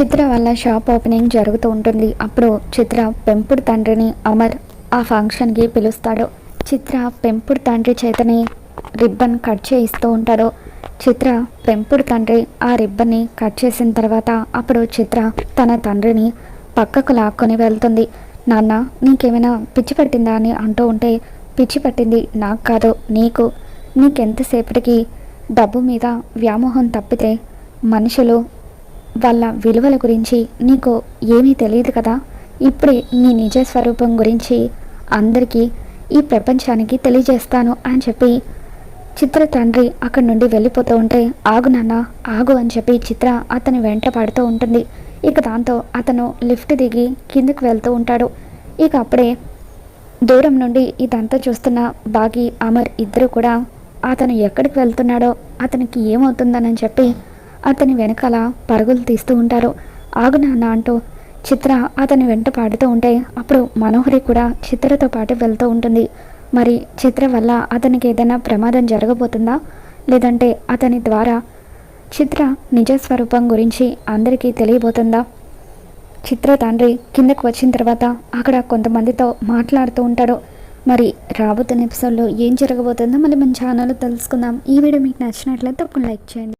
చిత్ర వల్ల shop opening జరుగుతూ ఉంటుంది. అప్పుడు చిత్ర పెంపుడు తండ్రిని అమర్ ఆ ఫంక్షన్కి పిలుస్తాడు. చిత్ర పెంపుడు తండ్రి చేతని రిబ్బన్ కట్ చేయిస్తూ ఉంటాడు చిత్ర పెంపుడు తండ్రి ఆ రిబ్బన్ని కట్ చేసిన తర్వాత అప్పుడు చిత్ర తన తండ్రిని పక్కకు లాక్కొని వెళ్తుంది. నాన్న నీకేమైనా పిచ్చి పట్టిందా? అని అంటూ ఉంటే పిచ్చి పట్టింది నాకు కాదు నీకు. నీకెంతసేపటికి డబ్బు మీద వ్యామోహం తప్పితే మనుషులు వాళ్ళ విలువల గురించి నీకు ఏమీ తెలియదు కదా? ఇప్పుడే నీ నిజ స్వరూపం గురించి అందరికీ ఈ ప్రపంచానికి తెలియజేస్తాను అని చెప్పి చిత్ర తండ్రి అక్కడి నుండి వెళ్ళిపోతూ ఉంటే ఆగు నాన్న ఆగు అని చెప్పి చిత్ర అతని వెంట పడుతూ ఉంటుంది. ఇక దాంతో అతను లిఫ్ట్ దిగి కిందకు వెళ్తూ ఉంటాడు. ఇక అప్పుడే దూరం నుండి ఇదంతా చూస్తున్న బాగి అమర్ ఇద్దరు కూడా అతను ఎక్కడికి వెళ్తున్నాడో అతనికి ఏమవుతుందని చెప్పి అతని వెనకాల పరుగులు తీస్తూ ఉంటారు. ఆగు నాన్న అంటూ చిత్ర అతని వెంట పాడుతూ ఉంటే అప్పుడు మనోహరి కూడా చిత్రతో పాటు వెళ్తూ ఉంటుంది. మరి చిత్ర వల్ల అతనికి ఏదైనా ప్రమాదం జరగబోతుందా? లేదంటే అతని ద్వారా చిత్ర నిజ స్వరూపం గురించి అందరికీ తెలియబోతుందా? చిత్ర తండ్రి కిందకు వచ్చిన తర్వాత అక్కడ కొంతమందితో మాట్లాడుతూ ఉంటాడు. మరి రాబోతున్న ఎపిసోడ్లో ఏం జరగబోతుందో మళ్ళీ మన ఛానల్లో తెలుసుకుందాం. ఈ వీడియో మీకు నచ్చినట్లయితే ఒక లైక్ చేయండి.